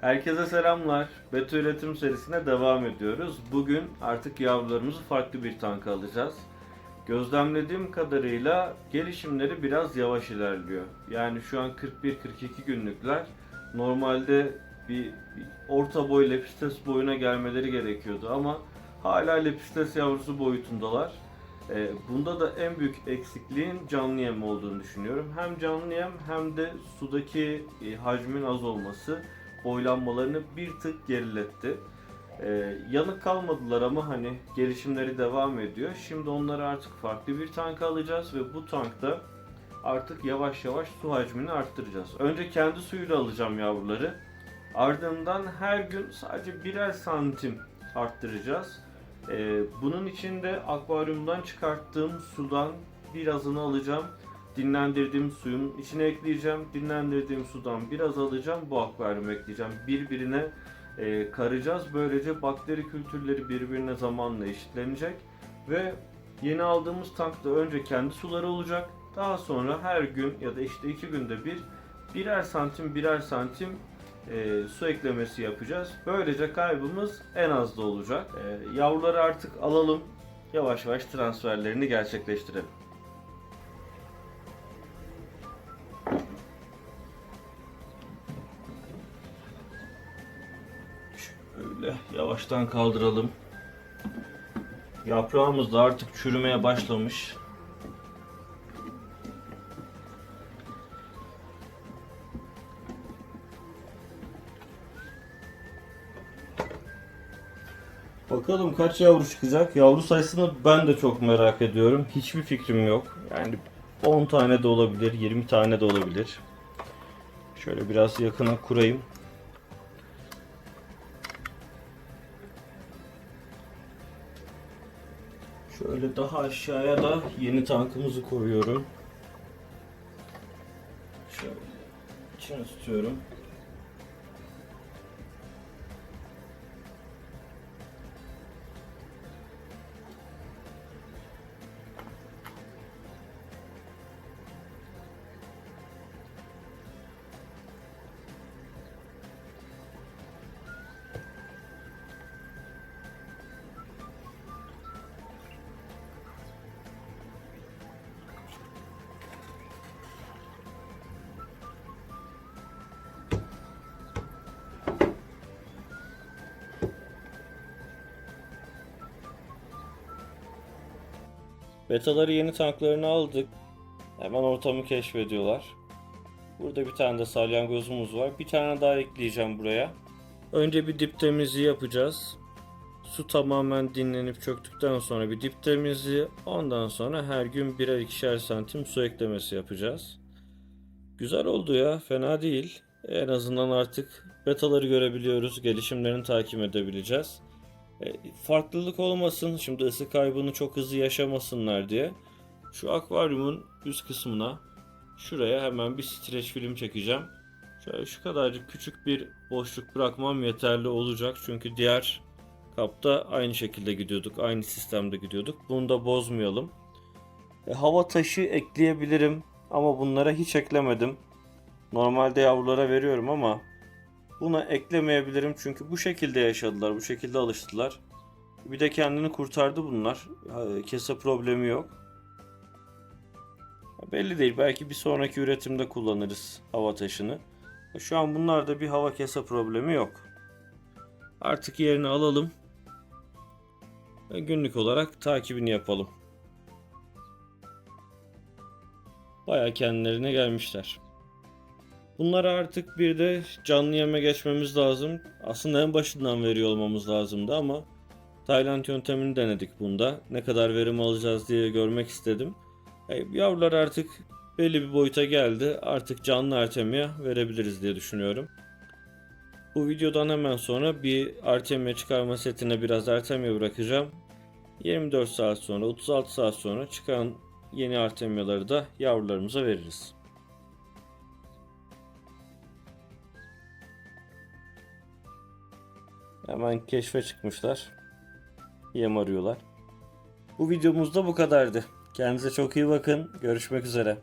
Herkese selamlar. Beta üretim serisine devam ediyoruz. Bugün artık yavrularımızı farklı bir tanka alacağız. Gözlemlediğim kadarıyla gelişimleri biraz yavaş ilerliyor. Yani şu an 41-42 günlükler. Normalde bir, bir orta boy lepistes boyuna gelmeleri gerekiyordu ama hala lepistes yavrusu boyutundalar. Ee, bunda da en büyük eksikliğin canlı yem olduğunu düşünüyorum. Hem canlı yem hem de sudaki e, hacmin az olması boylanmalarını bir tık geriletti. Ee, yanık kalmadılar ama hani gelişimleri devam ediyor. Şimdi onları artık farklı bir tank alacağız ve bu tankta artık yavaş yavaş su hacmini arttıracağız. Önce kendi suyuyla alacağım yavruları. Ardından her gün sadece birer santim arttıracağız. Ee, bunun için de akvaryumdan çıkarttığım sudan birazını alacağım. Dinlendirdiğim suyun içine ekleyeceğim. Dinlendirdiğim sudan biraz alacağım. Bu akvaryuma ekleyeceğim. Birbirine e, karacağız. Böylece bakteri kültürleri birbirine zamanla eşitlenecek. Ve yeni aldığımız tankta önce kendi suları olacak. Daha sonra her gün ya da işte iki günde bir birer santim birer santim e, su eklemesi yapacağız. Böylece kaybımız en az da olacak. E, yavruları artık alalım. Yavaş yavaş transferlerini gerçekleştirelim. Şöyle yavaştan kaldıralım. Yaprağımız da artık çürümeye başlamış. Bakalım kaç yavru çıkacak. Yavru sayısını ben de çok merak ediyorum. Hiçbir fikrim yok. Yani 10 tane de olabilir, 20 tane de olabilir. Şöyle biraz yakına kurayım. Şöyle daha aşağıya da yeni tankımızı koyuyorum. Şöyle içine tutuyorum. Betaları yeni tanklarını aldık. Hemen ortamı keşfediyorlar. Burada bir tane de salyangozumuz var. Bir tane daha ekleyeceğim buraya. Önce bir dip temizliği yapacağız. Su tamamen dinlenip çöktükten sonra bir dip temizliği. Ondan sonra her gün birer ikişer santim su eklemesi yapacağız. Güzel oldu ya. Fena değil. En azından artık betaları görebiliyoruz. Gelişimlerini takip edebileceğiz. E, farklılık olmasın, şimdi ısı kaybını çok hızlı yaşamasınlar diye şu akvaryumun üst kısmına şuraya hemen bir streç film çekeceğim. Şöyle şu kadarcık küçük bir boşluk bırakmam yeterli olacak. Çünkü diğer kapta aynı şekilde gidiyorduk. Aynı sistemde gidiyorduk. Bunu da bozmayalım. E, hava taşı ekleyebilirim ama bunlara hiç eklemedim. Normalde yavrulara veriyorum ama Buna eklemeyebilirim çünkü bu şekilde yaşadılar, bu şekilde alıştılar. Bir de kendini kurtardı bunlar. Kese problemi yok. Belli değil. Belki bir sonraki üretimde kullanırız hava taşını. Şu an bunlarda bir hava kese problemi yok. Artık yerini alalım. Ve günlük olarak takibini yapalım. Baya kendilerine gelmişler. Bunlara artık bir de canlı yeme geçmemiz lazım. Aslında en başından veriyor olmamız lazımdı ama Tayland yöntemini denedik bunda. Ne kadar verim alacağız diye görmek istedim. E, yavrular artık belli bir boyuta geldi. Artık canlı artemia verebiliriz diye düşünüyorum. Bu videodan hemen sonra bir artemia çıkarma setine biraz artemia bırakacağım. 24 saat sonra 36 saat sonra çıkan yeni artemiaları da yavrularımıza veririz. Hemen keşfe çıkmışlar. Yem arıyorlar. Bu videomuz da bu kadardı. Kendinize çok iyi bakın. Görüşmek üzere.